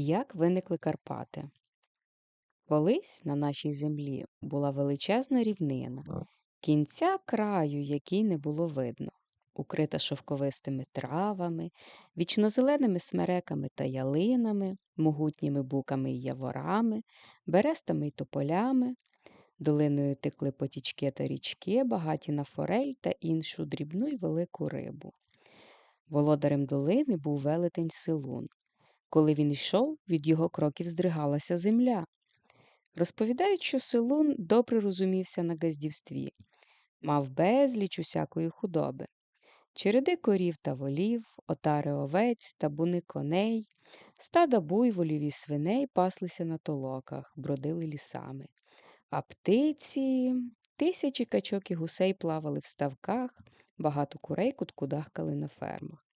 Як виникли Карпати? Колись на нашій землі була величезна рівнина, кінця краю, який не було видно, укрита шовковистими травами, вічнозеленими смереками та ялинами, могутніми буками й яворами, берестами й тополями, долиною текли потічки та річки, багаті на форель та іншу дрібну й велику рибу. Володарем долини був велетень Силун. Коли він йшов, від його кроків здригалася земля. Розповідають, що Силун добре розумівся на газдівстві, мав безліч усякої худоби, череди корів та волів, отари овець, табуни коней, стада буйволів і свиней паслися на толоках, бродили лісами, а птиці, тисячі качок і гусей плавали в ставках, багато курей куткудахкали на фермах.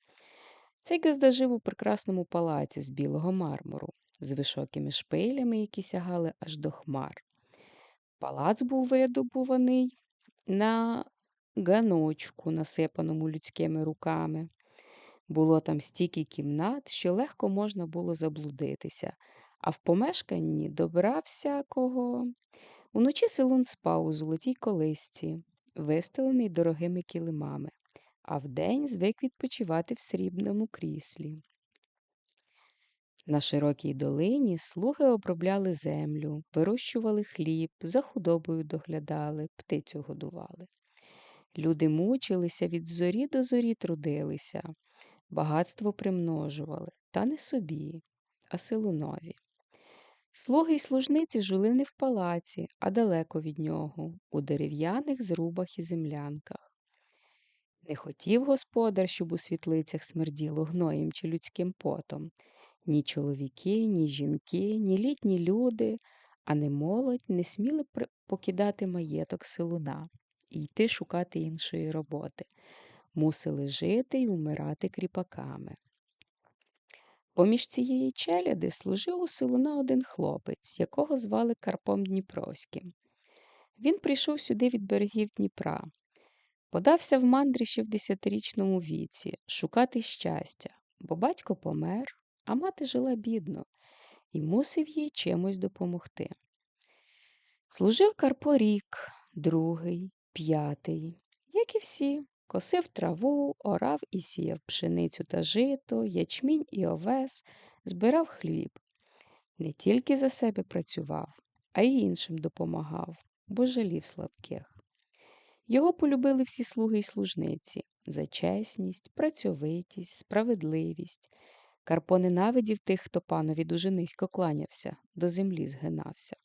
Цей Газда жив у прекрасному палаці з білого мармуру, з високими шпилями, які сягали аж до хмар. Палац був видобуваний на ганочку, насипаному людськими руками. Було там стільки кімнат, що легко можна було заблудитися, а в помешканні добра всякого. Уночі селун спав у золотій колисці, вистелений дорогими килимами а вдень звик відпочивати в срібному кріслі. На широкій долині слуги обробляли землю, вирощували хліб, за худобою доглядали, птицю годували. Люди мучилися від зорі до зорі трудилися, багатство примножували, та не собі, а силунові. Слуги й служниці жили не в палаці, а далеко від нього, у дерев'яних зрубах і землянках. Не хотів господар, щоб у світлицях смерділо гноєм чи людським потом. Ні чоловіки, ні жінки, ні літні люди, а не молодь не сміли покидати маєток силуна і йти шукати іншої роботи. Мусили жити й умирати кріпаками. Поміж цієї челяди служив у силуна один хлопець, якого звали Карпом Дніпровським. Він прийшов сюди від берегів Дніпра. Подався в мандрі ще в десятирічному віці шукати щастя, бо батько помер, а мати жила бідно і мусив їй чимось допомогти. Служив Карпо рік, другий, п'ятий, як і всі, косив траву, орав і сіяв пшеницю та жито, ячмінь і овес, збирав хліб. Не тільки за себе працював, а й іншим допомагав, бо жалів слабких. Його полюбили всі слуги й служниці за чесність, працьовитість, справедливість. Карпо ненавидів тих, хто панові дуже низько кланявся, до землі згинався.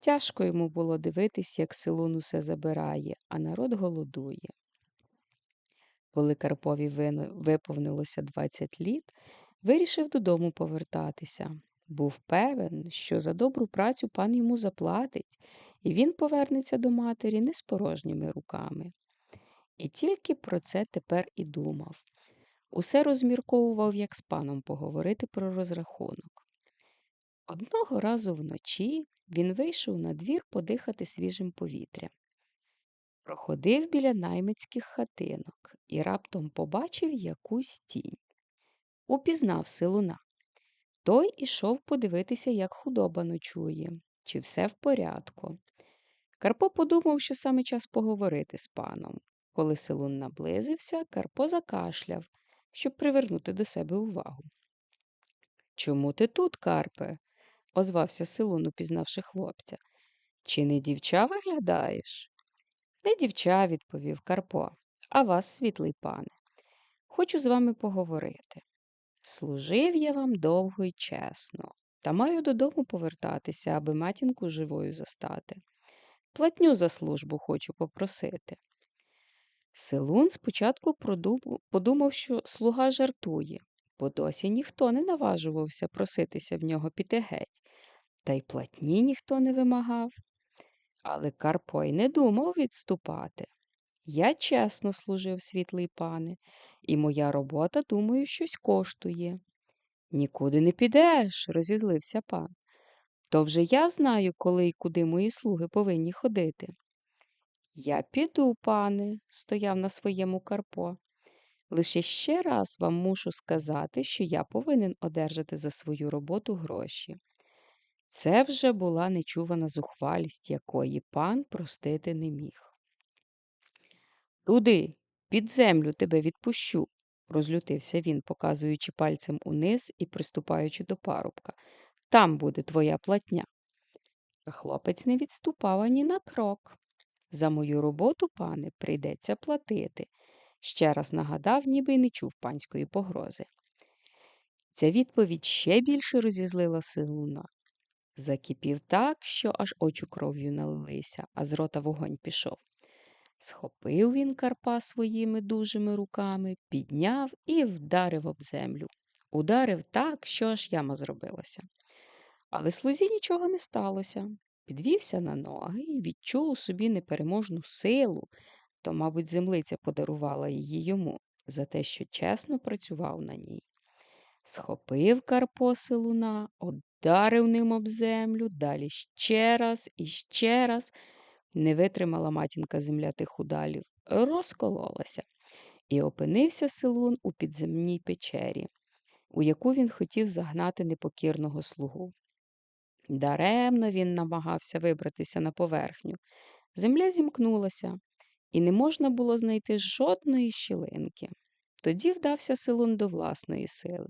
Тяжко йому було дивитись, як Силун усе забирає, а народ голодує. Коли Карпові виповнилося 20 літ, вирішив додому повертатися. Був певен, що за добру працю пан йому заплатить, і він повернеться до матері не з порожніми руками. І тільки про це тепер і думав. Усе розмірковував, як з паном поговорити про розрахунок. Одного разу вночі він вийшов на двір подихати свіжим повітрям. Проходив біля наймицьких хатинок і раптом побачив якусь тінь. Упізнав силуна. Той ішов подивитися, як худоба ночує, чи все в порядку. Карпо подумав, що саме час поговорити з паном. Коли селун наблизився, Карпо закашляв, щоб привернути до себе увагу. Чому ти тут, Карпе? озвався селун, упізнавши хлопця. Чи не дівча виглядаєш? Не дівча, відповів Карпо, а вас, світлий пане. Хочу з вами поговорити. Служив я вам довго й чесно, та маю додому повертатися, аби матінку живою застати. Платню за службу хочу попросити. Селун спочатку подумав, що слуга жартує, бо досі ніхто не наважувався проситися в нього піти геть, та й платні ніхто не вимагав. Але Карпой не думав відступати. Я чесно служив, світлий пане, і моя робота, думаю, щось коштує. Нікуди не підеш, розізлився пан. То вже я знаю, коли і куди мої слуги повинні ходити. Я піду, пане, стояв на своєму Карпо. Лише ще раз вам мушу сказати, що я повинен одержати за свою роботу гроші. Це вже була нечувана зухвалість, якої пан простити не міг. Туди, під землю тебе відпущу, розлютився він, показуючи пальцем униз і приступаючи до парубка. Там буде твоя платня. Хлопець не відступав ані на крок. За мою роботу, пане, прийдеться платити, ще раз нагадав, ніби й не чув панської погрози. Ця відповідь ще більше розізлила силуна. Закипів так, що аж очі кров'ю налилися, а з рота вогонь пішов. Схопив він Карпа своїми дужими руками, підняв і вдарив об землю. Ударив так, що аж яма зробилася. Але слузі нічого не сталося. Підвівся на ноги і відчув у собі непереможну силу, то, мабуть, землиця подарувала її йому за те, що чесно працював на ній. Схопив Карпо силуна, ударив ним об землю, далі ще раз і ще раз. Не витримала матінка земля тих удалів, розкололася, і опинився силун у підземній печері, у яку він хотів загнати непокірного слугу. Даремно він намагався вибратися на поверхню. Земля зімкнулася, і не можна було знайти жодної щілинки. Тоді вдався силун до власної сили.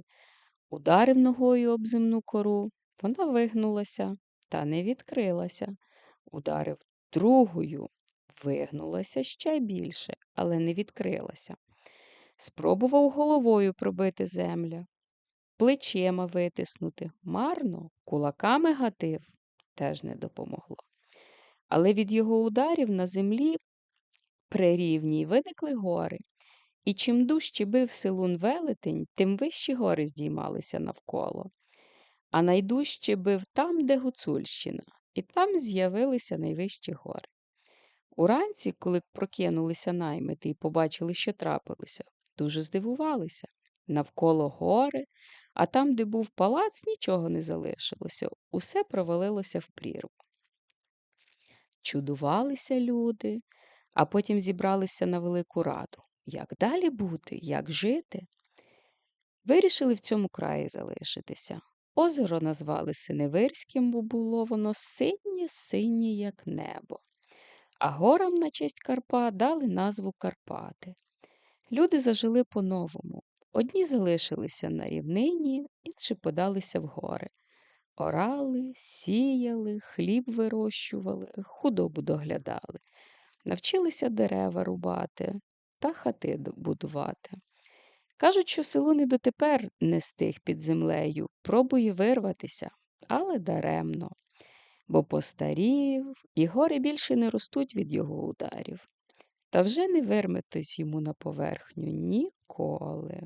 Ударив ногою об земну кору, вона вигнулася та не відкрилася. Ударив другою, вигнулася ще більше, але не відкрилася. Спробував головою пробити земля, плечима витиснути. Марно, кулаками гатив, теж не допомогло. Але від його ударів на землі прирівній виникли гори. І чим дужче бив силун велетень, тим вищі гори здіймалися навколо. А найдужче бив там, де Гуцульщина, і там з'явилися найвищі гори. Уранці, коли прокинулися наймити і побачили, що трапилося, дуже здивувалися. Навколо гори, а там, де був палац, нічого не залишилося, усе провалилося в прірву. Чудувалися люди, а потім зібралися на велику раду. Як далі бути, як жити? Вирішили в цьому краї залишитися. Озеро назвали Синевирським, бо було воно синє синє, як небо. А горам на честь Карпа дали назву Карпати. Люди зажили по-новому. Одні залишилися на рівнині, інші подалися в гори. Орали, сіяли, хліб вирощували, худобу доглядали, навчилися дерева рубати та хати будувати. Кажуть, що село не дотепер не стиг під землею, пробує вирватися, але даремно, бо постарів, і гори більше не ростуть від його ударів. Та вже не вирметись йому на поверхню ніколи.